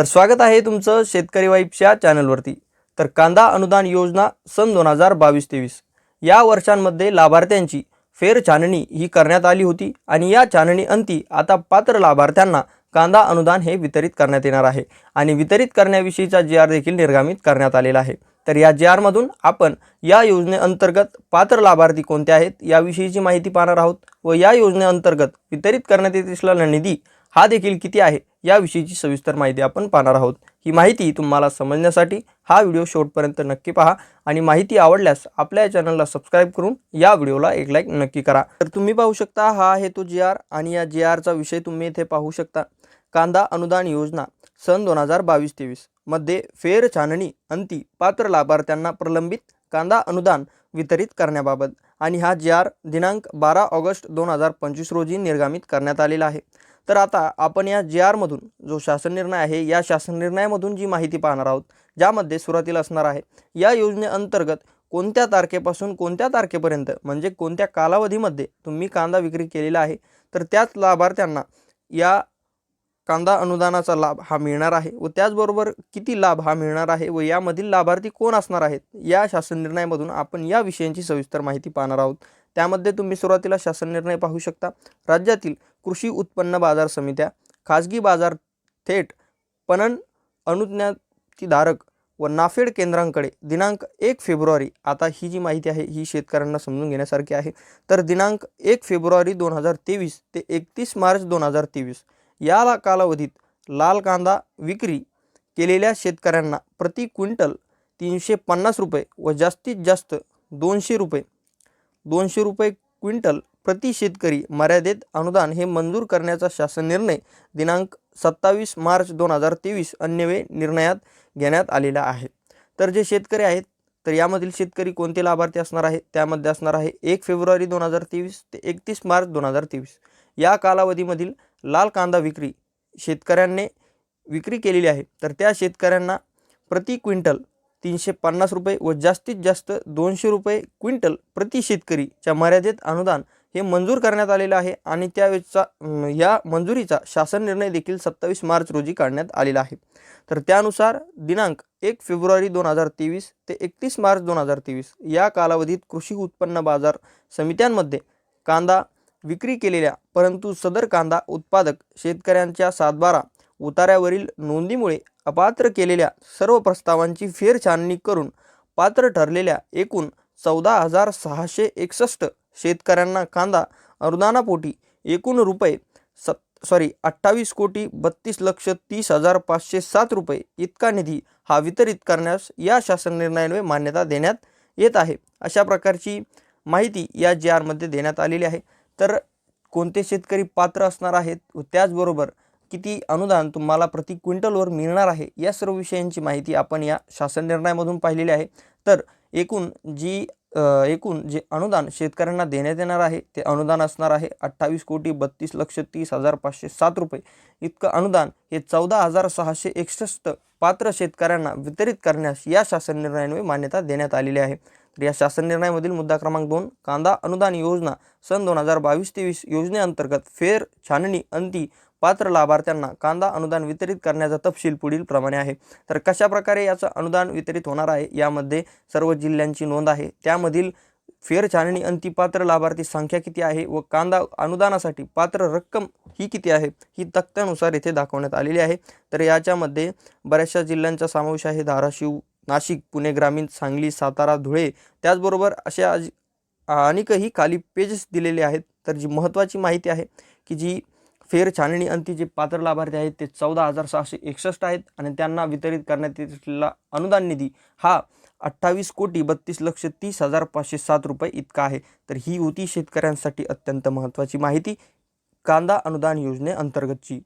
तर स्वागत आहे तुमचं शेतकरी वाईफच्या चॅनलवरती. तर कांदा अनुदान योजना सन दोन हजार बावीस तेवीस. या वर्षांमध्ये लाभार्थ्यांची फेर छाननी ही करण्यात आली होती आणि या छाननी अंती आता पात्र लाभार्थ्यांना कांदा अनुदान हे वितरित करण्यात येणार आहे आणि वितरित करण्याविषयीचा जी आर देखील निर्गमित करण्यात आलेला आहे. तर या जी आरमधून आपण या योजनेअंतर्गत पात्र लाभार्थी कोणते आहेत याविषयीची माहिती पाहणार आहोत व या योजनेअंतर्गत वितरित करण्यात येत असलेला निधी हा देखील किती आहे याविषयीची सविस्तर माहिती आपण पाहणार आहोत. ही माहिती तुम्हाला समजण्यासाठी हा व्हिडिओ शेवटपर्यंत नक्की पहा आणि माहिती आवडल्यास आपल्या या चॅनलला सबस्क्राईब करून या व्हिडिओला एक लाईक नक्की करा. तर तुम्ही पाहू शकता हा आहे तो जी आर आणि या जी आरचा विषय तुम्ही इथे पाहू शकता. कांदा अनुदान योजना सन दोन हजार बावीस तेवीस. मध्ये फेर छाननी अंती पात्र लाभार्थ्यांना प्रलंबित कांदा अनुदान वितरित करण्याबाबत आणि हा जी आर दिनांक बारा ऑगस्ट दोन हजार पंचवीस रोजी निर्गमित करण्यात आलेला आहे. तर आता आपण या जे आरमधून जो शासन निर्णय आहे या शासन निर्णयामधून जी माहिती पाहणार आहोत ज्यामध्ये सुरुवातीला असणार आहे या योजनेअंतर्गत कोणत्या तारखेपासून कोणत्या तारखेपर्यंत म्हणजे कोणत्या कालावधीमध्ये तुम्ही कांदा विक्री केलेला आहे तर त्याच लाभार्थ्यांना या कांदा अनुदानाचा लाभ हा मिळणार आहे व त्याचबरोबर किती लाभ हा मिळणार आहे व यामधील लाभार्थी कोण असणार आहेत या शासन निर्णयामधून आपण या विषयांची सविस्तर माहिती पाहणार आहोत. त्यामध्ये तुम्ही सुरुवातीला शासन निर्णय पाहू शकता. राज्यातील कृषी उत्पन्न बाजार समित्या खाजगी बाजार थेट पणन अनुज्ञातीधारक व नाफेड केंद्रांकडे दिनांक एक फेब्रुवारी आता ही जी माहिती आहे ही शेतकऱ्यांना समजून घेण्यासारखी आहे. तर दिनांक एक फेब्रुवारी दोन हजार तेवीस ते एकतीस मार्च दोन हजार तेवीस या कालावधीत लाल कांदा विक्री केलेल्या शेतकऱ्यांना प्रति क्विंटल तीनशे पन्नास रुपये व जास्तीत जास्त दोनशे रुपये दोनशे रुपये क्विंटल प्रति शेतकरी मर्यादेत अनुदान हे मंजूर करण्याचा शासन निर्णय दिनांक सत्तावीस मार्च दोन हजार तेवीस अन्यवे निर्णयात घेण्यात आलेला आहे. तर जे शेतकरी आहेत तर यामधील शेतकरी कोणते लाभार्थी असणार आहे? त्यामध्ये असणार आहे एक फेब्रुवारी दोन हजार तेवीस ते एकतीस मार्च दोन हजार तेवीस. या कालावधीमधील लाल कांदा विक्री शेतकऱ्यांनी विक्री केलेली आहे. तर त्या शेतकऱ्यांना प्रति क्विंटल तीनशे पन्नास रुपये व जास्तीत जास्त दोनशे रुपये क्विंटल प्रति शेतकरीच्या मर्यादित अनुदान हे मंजूर करण्यात आलेलं आहे आणि त्यावेळेचा या मंजुरीचा शासन निर्णय देखील सत्तावीस मार्च रोजी काढण्यात आलेला आहे. तर त्यानुसार दिनांक एक फेब्रुवारी दोन हजार तेवीस ते एकतीस मार्च दोन हजार तेवीस या कालावधीत कृषी उत्पन्न बाजार समित्यांमध्ये कांदा विक्री केलेल्या परंतु सदर कांदा उत्पादक शेतकऱ्यांच्या सातबारा उतार्यावरील नोंदीमुळे अपात्र केलेल्या सर्व प्रस्तावांची फेरछाननी करून पात्र ठरलेल्या एकूण चौदा हजार सहाशे एकसष्ट शेतकऱ्यांना कांदा अनुदानापोटी एकूण रुपये सत सॉरी अठ्ठावीस कोटी बत्तीस लक्ष तीस हजार पाचशे सात रुपये इतका निधी हा वितरित करण्यास या शासन निर्णयाने मान्यता देण्यात येत आहे. अशा प्रकारची माहिती या जी आरमध्ये देण्यात आलेली आहे. तर कोणते शेतकरी पात्र असणार आहेत? व त्याचबरोबर किती अनुदान तुम्हाला प्रति क्विंटलवर मिळणार आहे या सर्व विषयांची माहिती आपण या शासन निर्णयामधून पाहिलेली आहे. तर एकूण जी एकूण जे अनुदान शेतकऱ्यांना देण्यात येणार आहे ते अनुदान असणार आहे अठ्ठावीस कोटी बत्तीस लक्ष तीस हजार पाचशे सात रुपये. इतकं अनुदान हे चौदा हजार सहाशे एकसष्ट पात्र शेतकऱ्यांना वितरित करण्यास या शासन निर्णयामुळे मान्यता देण्यात आलेली आहे. तर या शासन निर्णयामधील मुद्दा क्रमांक दोन कांदा अनुदान योजना सन दोन हजार बावीस तेवीस योजनेअंतर्गत फेर छाननी अंती पात्र लाभार्थ्यांना कांदा अनुदान वितरित करण्याचा तपशील पुढील प्रमाणे आहे. तर कशा प्रकारे याचं अनुदान वितरित होणार आहे? यामध्ये सर्व जिल्ह्यांची नोंद आहे. त्यामधील फेरछाननी अंतिपात्र लाभार्थी संख्या किती आहे व कांदा अनुदानासाठी पात्र रक्कम ही किती आहे? ही तक्त्यानुसार इथे दाखवण्यात आलेली आहे. तर याच्यामध्ये बऱ्याचशा जिल्ह्यांचा समावेश आहे. धाराशिव नाशिक पुणे ग्रामीण सांगली सातारा धुळे त्याचबरोबर अशा आज- अनेकही खाली पेजेस दिलेले आहेत. तर जी महत्त्वाची माहिती आहे की जी फेर छाननी अंती जे पात्र लाभार्थी आहेत ते चौदा हजार सहाशे एकसष्ट आहेत आणि त्यांना वितरित करण्यात येत असलेला अनुदान निधी हा अठ्ठावीस कोटी बत्तीस लक्ष तीस हजार पाचशे सात रुपये इतका आहे. तर ही होती शेतकऱ्यांसाठी अत्यंत महत्त्वाची माहिती. कांदा अनुदान योजनेअंतर्गतची